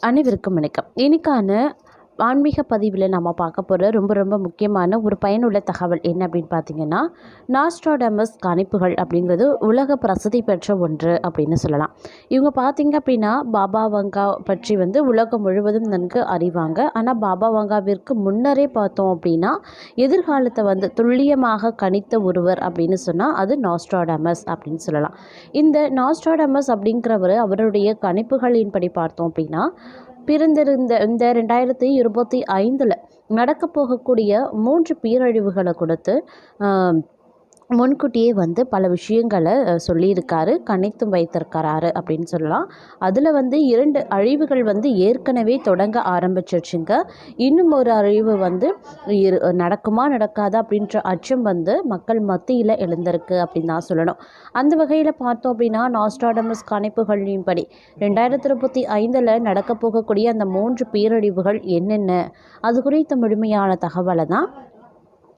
அனைவருக்கும் வணக்கம். இன்னைக்கான ஆன்மீக பதிவில் நம்ம பார்க்க போகிற ரொம்ப ரொம்ப முக்கியமான ஒரு பயனுள்ள தகவல் என்ன அப்படின்னு பார்த்தீங்கன்னா நாஸ்ட்ராடமஸ் கணிப்புகள் அப்படிங்கிறது உலக பிரசித்தி பெற்ற ஒன்று அப்படின்னு சொல்லலாம். இவங்க பார்த்தீங்க அப்படின்னா பாபா வங்கா பற்றி வந்து உலகம் முழுவதும் நன்கு அறிவாங்க. ஆனால் பாபா வங்காவிற்கு முன்னரே பார்த்தோம் அப்படின்னா எதிர்காலத்தை வந்து துல்லியமாக கணித்த ஒருவர் அப்படின்னு சொன்னால் அது நாஸ்ட்ராடமஸ் அப்படின்னு சொல்லலாம். இந்த நாஸ்ட்ராடமஸ் அப்படிங்கிறவர் அவருடைய கணிப்புகளின்படி பார்த்தோம் அப்படின்னா பிறந்திருந்த இந்த ரெண்டாயிரத்தி இருபத்தி ஐந்தில் நடக்க போகக்கூடிய மூன்று பேரழிவுகளை கொடுத்து முன்கூட்டியே வந்து பல விஷயங்களை சொல்லியிருக்காரு. கணித்தும் வைத்திருக்கிறாரு அப்படின்னு சொல்லலாம். அதில் வந்து இரண்டு அழிவுகள் வந்து ஏற்கனவே தொடங்க ஆரம்பிச்சிருச்சுங்க. இன்னும் ஒரு அழிவு வந்து இரு நடக்குமா நடக்காதா அப்படின்ற அச்சம் வந்து மக்கள் மத்தியில் எழுந்திருக்கு அப்படின்னு தான் சொல்லணும். அந்த வகையில் பார்த்தோம் அப்படின்னா நாஸ்டாடமஸ் கணிப்புகளின் படி ரெண்டாயிரத்தி இருபத்தி ஐந்தில் நடக்க போகக்கூடிய அந்த மூன்று பேரழிவுகள் என்னென்ன? அது குறித்த முழுமையான தகவலை தான்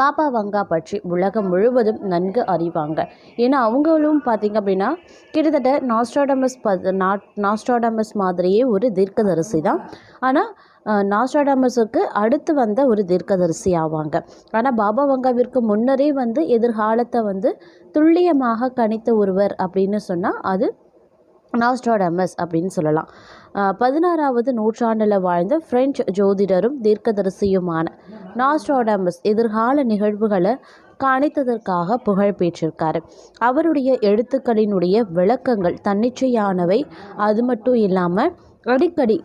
பாபா வங்கா பற்றி உலகம் முழுவதும் நன்கு அறிவாங்க. ஏன்னா அவங்களும் பார்த்திங்க அப்படின்னா கிட்டத்தட்ட நாஸ்ட்ராடமஸ் ப நாஸ்ட்ராடமஸ் மாதிரியே ஒரு தீர்க்கதரிசி தான். ஆனால் நாஸ்ட்ராடமஸுக்கு அடுத்து வந்த ஒரு தீர்க்கதரிசி ஆவாங்க. ஆனால் பாபா வங்காவிற்கு முன்னரே வந்து எதிர்காலத்தை வந்து துல்லியமாக கணித்த ஒருவர் அப்படின்னு சொன்னால் அது நாஸ்ட்ராடமஸ் அப்படின்னு சொல்லலாம். பதினாறாவது நூற்றாண்டில் வாழ்ந்த பிரெஞ்சு ஜோதிடரும் தீர்க்கதரிசியுமான நாஸ்ட்ராடமஸ் எதிர்கால நிகழ்வுகளை கணித்ததற்காக புகழ் பெற்றிருக்காரு. அவருடைய எழுத்துக்களினுடைய விளக்கங்கள் தன்னிச்சையானவை. அது மட்டும் இல்லாமல் அடிக்கடி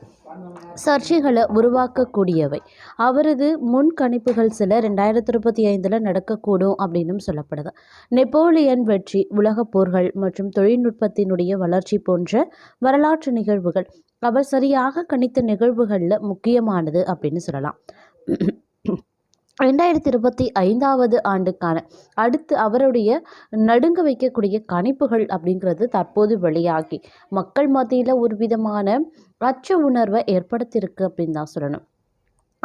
சர்ச்சைகளை உருவாக்கக்கூடியவை. அவரது முன்கணிப்புகள் சில ரெண்டாயிரத்தி இருபத்தி ஐந்தில் நடக்கக்கூடும் அப்படின்னும் சொல்லப்படுது. நெப்போலியன் வெற்றி உலகப் போர்கள் மற்றும் தொழில்நுட்பத்தினுடைய வளர்ச்சி போன்ற வரலாற்று நிகழ்வுகள். அவர் சரியாக கணித்த நிகழ்வுகளில் முக்கியமானது அப்படின்னு சொல்லலாம். ரெண்டாயிரத்தி இருபத்தி ஐந்தாவது ஆண்டுக்கான அடுத்து அவருடைய நடுங்க வைக்கக்கூடிய கணிப்புகள் அப்படிங்கிறது தற்போது வெளியாகி மக்கள் மத்தியில் ஒரு விதமான அச்ச உணர்வை ஏற்படுத்தியிருக்கு அப்படின்னு தான் சொல்லணும்.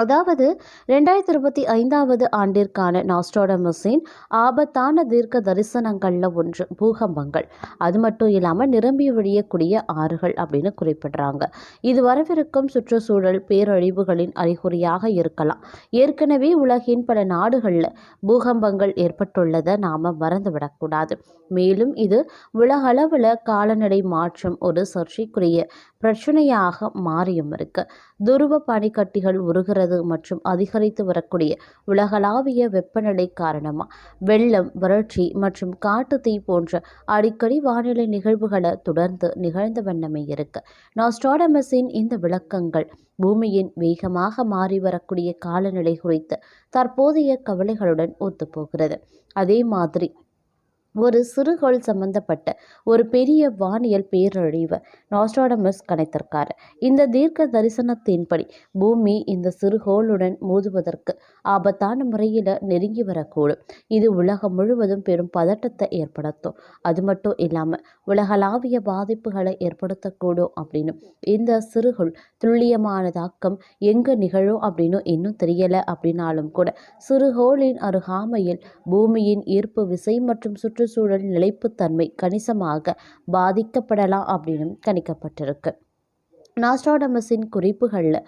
அதாவது ரெண்டாயிரத்தி இருபத்தி ஐந்தாவது ஆண்டிற்கான நாஸ்ட்ரோடமஸின் ஆபத்தான தீர்க்க தரிசனங்களில் ஒன்று பூகம்பங்கள். அது மட்டும் இல்லாமல் நிரம்பி வழியக்கூடிய ஆறுகள் அப்படின்னு குறிப்பிடுறாங்க. இது வரவிருக்கும் சுற்றுச்சூழல் பேரழிவுகளின் அறிகுறியாக இருக்கலாம். ஏற்கனவே உலகின் பல நாடுகளில் பூகம்பங்கள் ஏற்பட்டுள்ளதை நாம் மறந்துவிடக்கூடாது. மேலும் இது உலகளவில் காலநிலை மாற்றம் ஒரு சர்ச்சைக்குரிய பிரச்சனையாக மாறியும் இருக்கு. துருவ பனிக்கட்டிகள் உருகிறது மற்றும் அதிகரித்து வரக்கூடிய உலகளாவிய வெப்பநிலை காரணமாக வெள்ளம் வறட்சி மற்றும் காட்டுத்தீ போன்ற அடிக்கடி வானிலை நிகழ்வுகளை தொடர்ந்து நிகழ்ந்த வண்ணமே இருக்கு. நாஸ்ட்ராடமஸின் இந்த விளக்கங்கள் பூமியின் வேகமாக மாறி வரக்கூடிய காலநிலை குறித்த தற்போதைய கவலைகளுடன் ஒத்துப்போகிறது. அதே மாதிரி ஒரு சிறுகோள் சம்பந்தப்பட்ட ஒரு பெரிய வானியல் பேரழிவை நாஸ்ட்ராடமஸ் கணித்திருக்காரு இந்த தீர்க்க தரிசனத்தின்படி பூமி இந்த சிறுகோளுடன் மோதுவதற்கு ஆபத்தான முறையில் நெருங்கி வரக்கூடும். இது உலகம் முழுவதும் பெரும் பதட்டத்தை ஏற்படுத்தும். அது மட்டும் இல்லாமல் உலகளாவிய பாதிப்புகளை ஏற்படுத்தக்கூடும் அப்படின்னு இந்த சிறுகோள் துல்லியமான தாக்கம் எங்கே நிகழும் அப்படின்னு இன்னும் தெரியலை அப்படின்னாலும் கூட சிறுகோளின் அருகாமையில் பூமியின் ஈர்ப்பு விசை மற்றும் சுற்று சுற்றுச்சூழல் நிலைப்புத்தன்மை கணிசமாக பாதிக்கப்படலாம் அப்படின்னு கணிக்கப்பட்டிருக்கு. நாஸ்ட்ராடமஸின் குறிப்புகளில்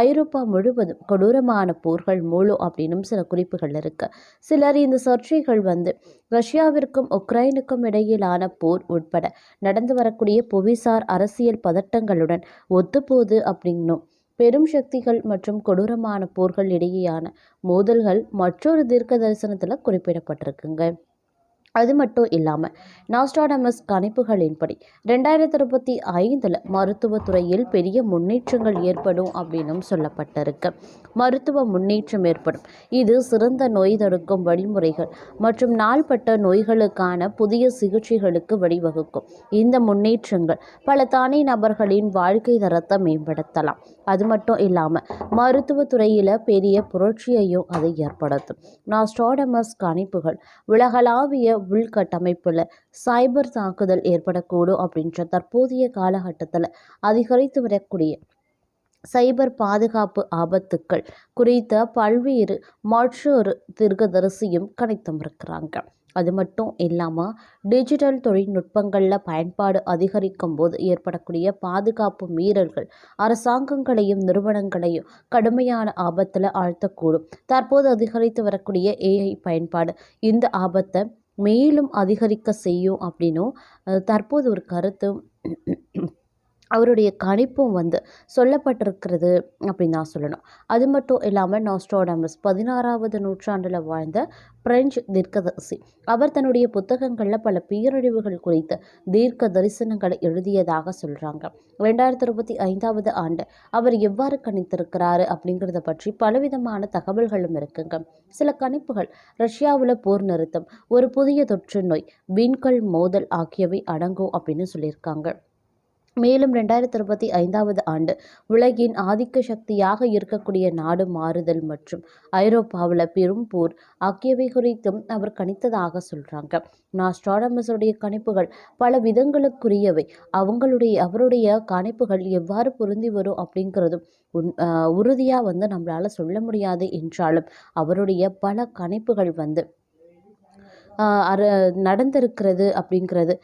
ஐரோப்பா முழுவதும் கொடூரமான போர்கள் மூலம் அப்படின்னும் சில குறிப்புகள் இருக்கு. சிலர் இந்த சர்ச்சைகள் வந்து ரஷ்யாவிற்கும் உக்ரைனுக்கும் இடையிலான போர் உட்பட நடந்து வரக்கூடிய புவிசார் அரசியல் பதட்டங்களுடன் ஒத்துப்போகுது அப்படின்னும் பெரும் சக்திகள் மற்றும் கொடூரமான போர்கள் இடையேயான மோதல்கள் மற்றொரு தீர்க்க தரிசனத்தில் குறிப்பிடப்பட்டிருக்குங்க. அது மட்டும் இல்லாமல் நாஸ்டாடமஸ் கணிப்புகளின்படி ரெண்டாயிரத்தி இருபத்தி ஐந்தில் மருத்துவத்துறையில் பெரிய முன்னேற்றங்கள் ஏற்படும் அப்படின்னும் சொல்லப்பட்டிருக்கு. மருத்துவ முன்னேற்றம் ஏற்படும். இது சிறந்த நோய் தடுக்கும் வழிமுறைகள் மற்றும் நாள்பட்ட நோய்களுக்கான புதிய சிகிச்சைகளுக்கு வழிவகுக்கும். இந்த முன்னேற்றங்கள் பல தானே நபர்களின் வாழ்க்கை தரத்தை மேம்படுத்தலாம். அது மட்டும் இல்லாமல் மருத்துவத்துறையில் பெரிய புரட்சியையும் அது ஏற்படுத்தும். நாஸ்டாடமஸ் கணிப்புகள் உலகளாவிய உள்கட்டமைப்பில் சைபர் தாக்குதல் ஏற்படக்கூடும் அப்படின்ற தற்போதைய காலகட்டத்தில் அதிகரித்து வரக்கூடிய சைபர் பாதுகாப்பு ஆபத்துக்கள் குறித்த பல்வேறு மற்றொரு தீர்க்கதரிசியும் கணித்தம் இருக்கிறாங்க. அது மட்டும் இல்லாமல் டிஜிட்டல் தொழில்நுட்பங்களில் பயன்பாடு அதிகரிக்கும் போது ஏற்படக்கூடிய பாதுகாப்பு மீறல்கள் அரசாங்கங்களையும் நிறுவனங்களையும் கடுமையான ஆபத்தில் ஆழ்த்தக்கூடும். தற்போது அதிகரித்து வரக்கூடிய ஏஐ பயன்பாடு இந்த ஆபத்தை மேலும் அதிகரிக்க செய்யும் அப்படின்னும் தற்போது ஒரு கருத்து அவருடைய கணிப்பும் வந்து சொல்லப்பட்டிருக்கிறது அப்படின்னு தான் சொல்லணும். அது மட்டும் இல்லாமல் நாஸ்ட்ரோடாமஸ் பதினாறாவது நூற்றாண்டில் வாழ்ந்த பிரெஞ்சு தீர்க்கதரிசி. அவர் தன்னுடைய புத்தகங்களில் பல பேரழிவுகள் குறித்து தீர்க்க தரிசனங்களை எழுதியதாக சொல்கிறாங்க ரெண்டாயிரத்தி இருபத்தி ஐந்தாவது ஆண்டு அவர் எவ்வாறு கணித்திருக்கிறாரு அப்படிங்கிறத பற்றி பலவிதமான தகவல்களும் இருக்குங்க. சில கணிப்புகள் ரஷ்யாவில் போர் நிறுத்தம் ஒரு புதிய தொற்று நோய் விண்கல் மோதல் ஆகியவை அடங்கும் அப்படின்னு சொல்லியிருக்காங்க. மேலும் ரெண்டாயிரத்தி இருபத்தி ஐந்தாவது ஆண்டு உலகின் ஆதிக்க சக்தியாக இருக்கக்கூடிய நாடு மாறுதல் மற்றும் ஐரோப்பாவில் பெரும் போர் ஆகியவை குறித்தும் அவர் கணித்ததாக சொல்கிறாங்க நாஸ்ட்ராடமஸுடைய கணிப்புகள் பல விதங்களுக்குரியவை. அவங்களுடைய அவருடைய கணிப்புகள் எவ்வாறு பொருந்தி வரும் அப்படிங்கிறதும் உன் உறுதியாக வந்து நம்மளால் சொல்ல முடியாது என்றாலும் அவருடைய பல கணிப்புகள் வந்து அர நடந்திருக்கிறது அப்படிங்கிறது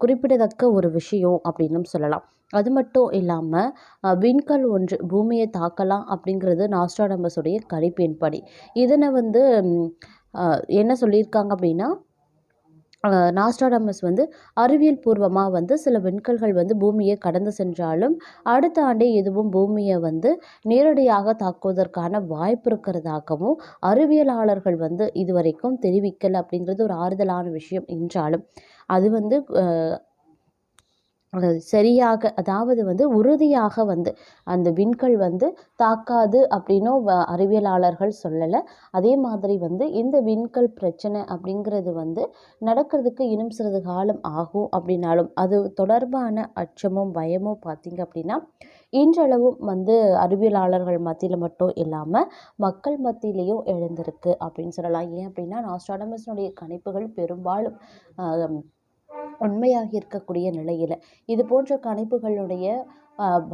குறிப்பிடத்தக்க ஒரு விஷயம் அப்படின்னும் சொல்லலாம். அது மட்டும் இல்லாமல் விண்கல் ஒன்று பூமியை தாக்கலாம் அப்படிங்கிறது நாஸ்ட்ராடமஸுடைய கணிப்பின்படி இதனை வந்து என்ன சொல்லியிருக்காங்க அப்படின்னா நாஸ்டாடமஸ் வந்து அறிவியல் பூர்வமாக வந்து சில விண்கல்கள் வந்து பூமியை கடந்து சென்றாலும் அடுத்த ஆண்டே எதுவும் பூமியை வந்து நேரடியாக தாக்குவதற்கான வாய்ப்பு இருக்கிறதாகவும் அறிவியலாளர்கள் வந்து இதுவரைக்கும் தெரிவிக்கலை அப்படிங்கிறது ஒரு ஆறுதலான விஷயம் என்றாலும். அது வந்து சரியாக அதாவது வந்து உறுதியாக வந்து அந்த விண்கல் வந்து தாக்காது அப்படின்னும் வ- அறிவியலாளர்கள் சொல்லலை. அதே மாதிரி வந்து இந்த விண்கல் பிரச்சனை அப்படிங்கிறது வந்து நடக்கிறதுக்கு இன்னும் சிறிது காலம் ஆகும் அப்படின்னாலும் அது தொடர்பான அச்சமும் பயமும் பார்த்திங்க அப்படின்னா இன்றளவும் வந்து அறிவியலாளர்கள் மத்தியில் மட்டும் இல்லாமல் மக்கள் மத்தியிலையும் எழுந்திருக்கு அப்படின்னு சொல்லலாம். ஏன் அப்படின்னா நாஸ்ட்ராடமஸினுடைய கணிப்புகள் பெரும்பாலும் உண்மையாக இருக்கக்கூடிய நிலையில். இது போன்ற கணிப்புகளுடைய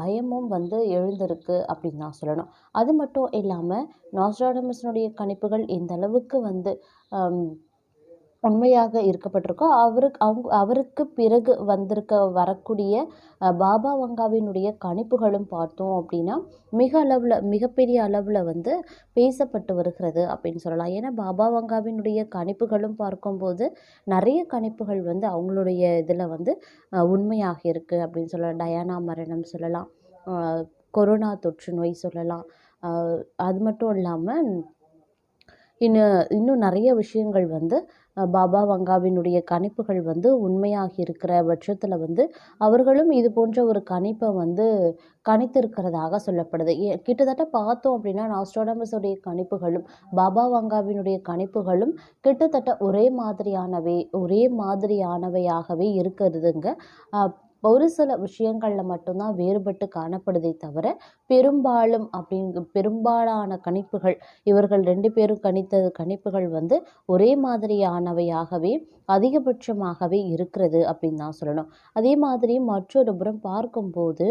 பயமும் வந்து எழுந்திருக்கு அப்படின்னு தான் சொல்லணும். அது மட்டும் இல்லாமல் நாஸ்ட்ராடமஸ்னுடைய கணிப்புகள் இந்த அளவுக்கு வந்து உண்மையாக இருக்கப்பட்டிருக்கோ அவருக்கு அவங்க அவருக்கு பிறகு வந்திருக்க வரக்கூடிய பாபா வங்காவினுடைய கணிப்புகளும் பார்த்தோம் அப்படின்னா மிக அளவில் மிகப்பெரிய அளவில் வந்து பேசப்பட்டு வருகிறது அப்படின்னு சொல்லலாம். ஏன்னா பாபா வங்காவினுடைய கணிப்புகளும் பார்க்கும்போது நிறைய கணிப்புகள் வந்து அவங்களுடைய இதில் வந்து உண்மையாக இருக்குது அப்படின்னு சொல்லலாம். டயானா மரணம் சொல்லலாம். கொரோனா தொற்று நோய் சொல்லலாம். அது மட்டும் இல்லாமல் இன்னும் இன்னும் நிறைய விஷயங்கள் வந்து பாபா வங்காவினுடைய கணிப்புகள் வந்து உண்மையாக இருக்கிற பட்சத்தில் வந்து அவர்களும் இது போன்ற ஒரு கணிப்பை வந்து கணித்திருக்கிறதாக சொல்லப்படுது. ஏ- கிட்டத்தட்ட பார்த்தோம் அப்படின்னா நாஸ்ட்ரோடமஸுடைய கணிப்புகளும் பாபா வங்காவினுடைய கணிப்புகளும் கிட்டத்தட்ட ஒரே மாதிரியானவை ஒரே மாதிரியானவையாகவே இருக்கிறதுங்க. ஒரு சில விஷயங்களில் மட்டும்தான் வேறுபட்டு காணப்படுதே தவிர பெரும்பாலும் அப்படிங்க பெரும்பாலான கணிப்புகள் இவர்கள் ரெண்டு பேரும் கணித்த கணிப்புகள் வந்து ஒரே மாதிரியானவையாகவே அதிகபட்சமாகவே இருக்கிறது அப்படின்னு தான் சொல்லணும். அதே மாதிரி மற்றொரு புறம் பார்க்கும்போது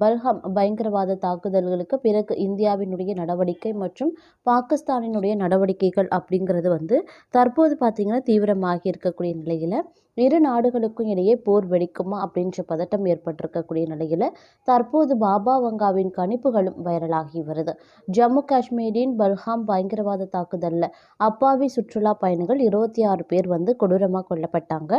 பல்ஹாம் பயங்கரவாத தாக்குதல்களுக்கு பிறகு இந்தியாவினுடைய நடவடிக்கை மற்றும் பாகிஸ்தானினுடைய நடவடிக்கைகள் அப்படிங்கிறது வந்து தற்போது பார்த்திங்கன்னா தீவிரமாகி இருக்கக்கூடிய நிலையில் இரு நாடுகளுக்கும் இடையே போர் வெடிக்குமா அப்படின்ற பதட்டம் ஏற்பட்டிருக்கக்கூடிய நிலையில் தற்போது பாபா வங்காவின் கணிப்புகளும் வைரலாகி வருது. ஜம்மு காஷ்மீரின் பல்ஹாம் பயங்கரவாத தாக்குதலில் அப்பாவி சுற்றுலா பயணிகள் இருபத்தி ஆறு பேர் வந்து கொடூரமாக கொல்லப்பட்டாங்க.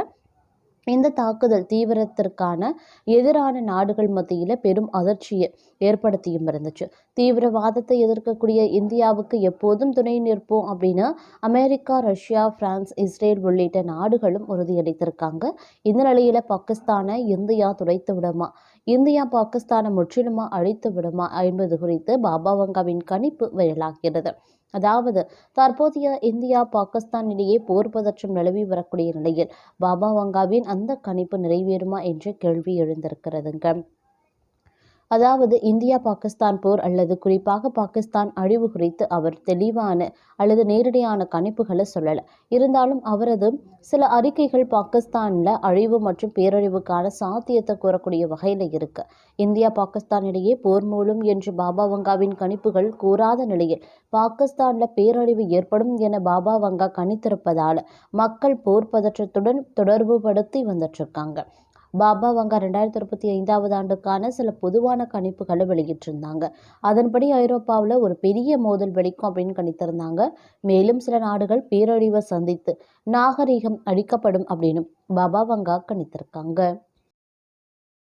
இந்த தாக்குதல் தீவிரத்திற்கான எதிரான நாடுகள் மத்தியில் பெரும் அதிர்ச்சியை ஏற்படுத்தியும் இருந்துச்சு. தீவிரவாதத்தை எதிர்க்கக்கூடிய இந்தியாவுக்கு எப்போதும் துணை நிற்போம் அப்படின்னு அமெரிக்கா ரஷ்யா பிரான்ஸ் இஸ்ரேல் உள்ளிட்ட நாடுகளும் உறுதியளித்திருக்காங்க. இந்த நிலையில் பாகிஸ்தானை இந்தியா துடைத்து விடுமா? இந்தியா பாகிஸ்தானை முற்றிலுமா அழித்து விடுமா? என்பது குறித்து பாபா வங்காவின் கணிப்பு வைரலாகிறது அதாவது தற்போதைய இந்தியா பாகிஸ்தான் இடையே போர் பதற்றம் நிலவி வரக்கூடிய நிலையில் பாபா வங்காவின் அந்த கணிப்பு நிறைவேறுமா என்ற கேள்வி எழுந்திருக்கிறதுங்க. அதாவது இந்தியா பாகிஸ்தான் போர் அல்லது குறிப்பாக பாகிஸ்தான் அழிவு குறித்து அவர் தெளிவான அல்லது நேரடியான கணிப்புகளை சொல்லலை. இருந்தாலும் அவரது சில அறிக்கைகள் பாகிஸ்தானில் அழிவு மற்றும் பேரழிவுக்கான சாத்தியத்தை கூறக்கூடிய வகையில் இருக்கு. இந்தியா பாகிஸ்தான் இடையே போர் மூலம் என்று பாபா வங்காவின் கணிப்புகள் கூறாத நிலையில் பாகிஸ்தானில் பேரழிவு ஏற்படும் என பாபா வங்கா கணித்திருப்பதால் மக்கள் போர் பதற்றத்துடன் தொடர்பு படுத்தி வந்துட்டு இருக்காங்க. பாபா வங்கா ரெண்டாயிரத்தி இருபத்தி ஐந்தாவது ஆண்டுக்கான சில பொதுவான கணிப்புகளை வெளியிட்டிருந்தாங்க. அதன்படி ஐரோப்பாவில் ஒரு பெரிய மோதல் வெடிக்கும் அப்படின்னு கணித்திருந்தாங்க. மேலும் சில நாடுகள் பேரழிவை சந்தித்து நாகரிகம் அழிக்கப்படும் அப்படின்னு பாபா வங்கா கணித்திருக்காங்க.